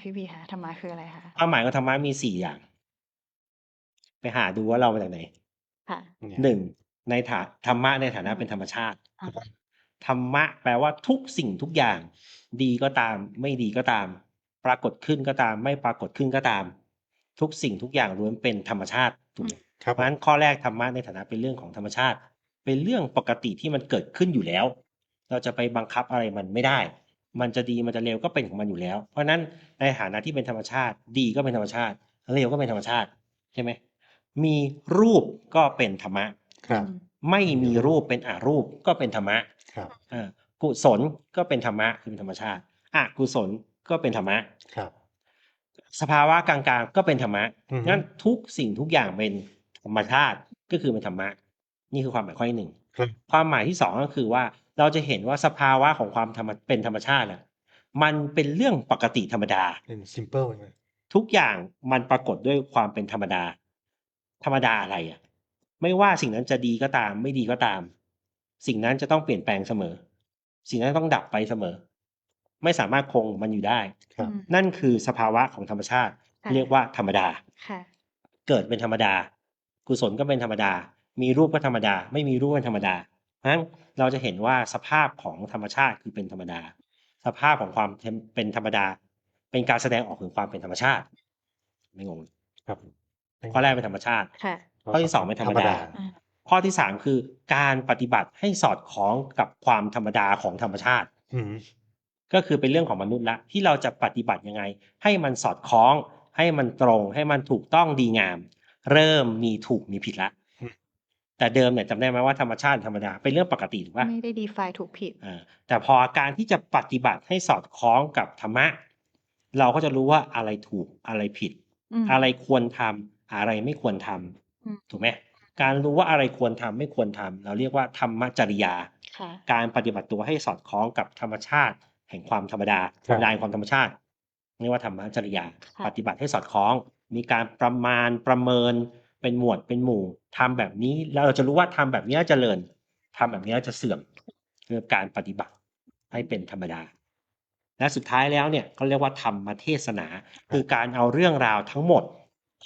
พี่บีคะธรรมะคืออะไรคะ?ความหมายของธรรมะมี4อย่าง ไปหาดูว่าเรามาจากไหนค่ะเนี่ย1ในฐาธรรมะในฐานะเป็นธรรมชาติอะฮะธรรมะแปลว่าทุกสิ่งทุกอย่าง ดีก็ตาม ไม่ดีก็ตาม ปรากฏขึ้นก็ตาม ไม่ปรากฏขึ้นก็ตาม ทุกสิ่งทุกอย่างล้วนเป็นธรรมชาติถูกไหมครับเพราะฉะนั้นข้อแรกธรรมะในฐานะเป็นเรื่องของธรรมชาติ เป็นเรื่องปกติที่มันเกิดขึ้นอยู่แล้ว เราจะไปบังคับอะไรมันไม่ได้ มันจะดีมันจะเลวก็เป็นของมันอยู่แล้ว เพราะฉะนั้นในฐานะที่เป็นธรรมชาติ ดีก็เป็นธรรมชาติเลวก็เป็นธรรมชาติใช่ไหมมีรูปก็เป็นธรรมะครับอืมไม่มีรูปเป็นอรูปก็เป็นธรรมะครับอากุศลก็เป็นธรรมะคือเป็นธรรมชาติอกุศลก็เป็นธรรมะครับ สภาวะกลางๆก็เป็นธรรมะอือฮึงั้นทุกสิ่งทุกอย่างเป็นธรรมชาติก็คือเป็นธรรมะนี่คือความหมายข้อที่หนึ่งครับความหมายที่สองก็คือว่า เราจะเห็นว่าสภาวะของความธรรมเป็นธรรมชาติอะมันเป็นเรื่องปกติธรรมดาเป็น simple ใช่ไหม?ทุกอย่างมันปรากฏด้วยความเป็นธรรมดา ธรรมดาอะไรอะไม่ว่าสิ่งนั้นจะดีก็ตาม ไม่ดีก็ตาม สิ่งนั้นจะต้องเปลี่ยนแปลงเสมอ สิ่งนั้นต้องดับไปเสมอ ไม่สามารถคงมันอยู่ได้ ครับอืมนั่นคือสภาวะของธรรมชาติ ค่ะเรียกว่าธรรมดา ค่ะเกิดเป็นธรรมดา กุศลก็เป็นธรรมดา มีรูปก็ธรรมดา ไม่มีรูปก็ธรรมดา เพราะฉะนั้นเราจะเห็นว่าสภาพของธรรมชาติคือเป็นธรรมดา สภาพของความเทมเป็นธรรมดา เป็นการแสดงออกถึงความเป็นธรรมชาติ ไม่งงครับข้อแรกเป็นธรรมชาติค่ะข้อที่2เป็นธรรมดาอาข้อที่3คือการปฏิบัติให้สอดคล้องกับความธรรมดาของธรรมชาติอือฮึก็คือเป็นเรื่องของมนุษย์แล้วที่เราจะปฏิบัติยังไง ให้มันสอดคล้อง ให้มันตรง ให้มันถูกต้องดีงาม เริ่มมีถูกมีผิดแล้วอืม แต่เดิมเนี่ยจำได้ไหมว่าธรรมชาติธรรมดาเป็นเรื่องปกติถูกเปล่าไม่ได้ define ถูกผิดอาแต่พอการที่จะปฏิบัติให้สอดคล้องกับธรรมะ เราก็จะรู้ว่าอะไรถูกอะไรผิดอืมอะไรควรทำอะไรไม่ควรทำอืมถูกไหมการรู้ว่าอะไรควรทำไม่ควรทำเราเรียกว่าธรรมจริยาค่ะการปฏิบัติตัวให้สอดคล้องกับธรรมชาติ แห่งความธรรมดาคธรรับรมดาแห่งความธรรมชาติเรียกว่าธรรมจริยาค่ะปฏิบัติให้สอดคล้อง มีการประมาณประเมิน เป็นหมวดเป็นหมู่ทำแบบนี้แล้วเราจะรู้ว่าทำแบบนี้จะเจริญทำแบบนี้จะเสื่อมคือการปฏิบัติให้เป็นธรรมดา และสุดท้ายแล้วเนี่ยเขาเรียกว่าธรรมเทศนา คือการเอาเรื่องราวทั้งหมด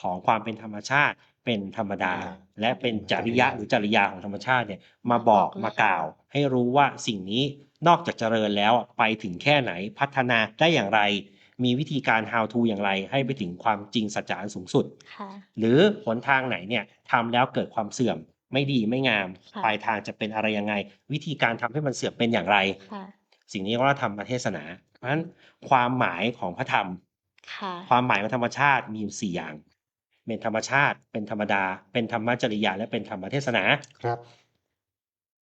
ของความเป็นธรรมชาติเป็นธรรมดา และเป็นจริยะหรือจริยาของธรรมชาติเนี่ยมาบอกมากล่าว ให้รู้ว่าสิ่งนี้นอกจากเจริญแล้วไปถึงแค่ไหนพัฒนาได้อย่างไร มีวิธีการ how to อย่างไร ให้ไปถึงความจริงสัจจะอันสูงสุด ค่ะ หรือหนทางไหนเนี่ยทำแล้วเกิดความเสื่อมไม่ดีไม่งาม ค่ะ ปลายทางจะเป็นอะไรยังไง วิธีการทำให้มันเสื่อมเป็นอย่างไร ค่ะ สิ่งนี้ก็ธรรมเทศนา เพราะฉะนั้นความหมายของพระธรรม ค่ะ ความหมายของธรรมชาติมีอยู่สี่อย่าง เป็นธรรมชาติ เป็นธรรมดา เป็นธรรมจริยา และเป็นธรรมเทศนา ครับ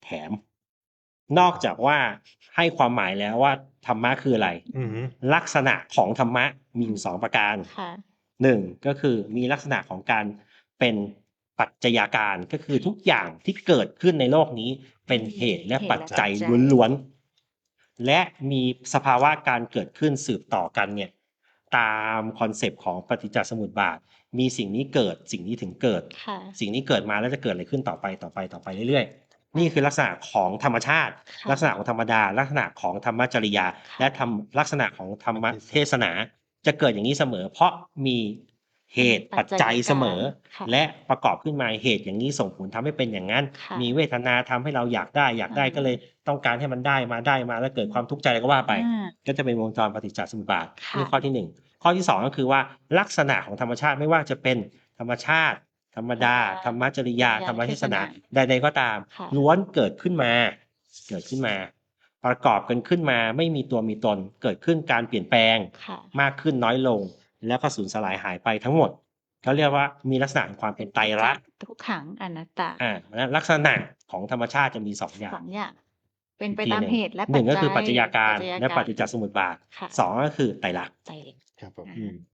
แถม นอกจากว่าให้ความหมายแล้วว่าธรรมะคืออะไรอือฮึลักษณะของธรรมะมีอยู่สองประการค่ะหนึ่งก็คือมีลักษณะของการเป็นปัจจัยาการก็คือทุกอย่างที่เกิดขึ้นในโลกนี้เป็นเหตุและปัจจัยล้วนๆและมีสภาวะการเกิดขึ้นสืบต่อกันเนี่ยตามคอนเซปต์ของปฏิจจสมุปบาท มีสิ่งนี้เกิดสิ่งนี้ถึงเกิดค่ะสิ่งนี้เกิดมาแล้วจะเกิดอะไรขึ้นต่อไปต่อไปต่อไปเรื่อยๆ นี่คือลักษณะของธรรมชาติค่ะลักษณะของธรรมดา ลักษณะของธรรมจริยาค่ะและธรรมลักษณะของธรรมเทศนา จะเกิดอย่างนี้เสมอ เพราะมีเหตุปัจจัยเสมอค่ะและประกอบขึ้นมาเหตุอย่างนี้ส่งผลทำให้เป็นอย่างนั้นค่ะมีเวทนาทำให้เราอยากได้ อยากได้อ่าก็เลยต้องการให้มันได้มาได้มาแล้วเกิดความทุกข์ใจก็ว่าไปอ่าก็จะเป็นวงจรปฏิจจสมุปบาทค่ะนี่ข้อที่หนึ่งข้อที่สองก็คือว่าลักษณะของธรรมชาติไม่ว่าจะเป็นธรรมชาติ ธรรมดา ธรรมจริยา ธรรมเทศนาใดๆก็ตามค่ะล้วนเกิดขึ้นมา เกิดขึ้นมา ประกอบกันขึ้นมา ไม่มีตัวมีตน เกิดขึ้นการเปลี่ยนแปลงค่ะมากขึ้นน้อยลง แล้วก็สูญสลายหายไปทั้งหมดเขาเรียกว่ามีลักษณะของความเป็นไตรลักษณ์ทุกขังอนัตตาอ่าเพราะฉะนั้นลักษณะของธรรมชาติจะมีสองอย่างสองอย่างเป็นไปอีกทีตามหนึ่งเหตุและหนึ่งก็คือปัจจัยาการปัจจัยและปฏิจจสมุปบาทค่ะสองก็คือไตรลักษณ์ใจเล็กครับผมอืม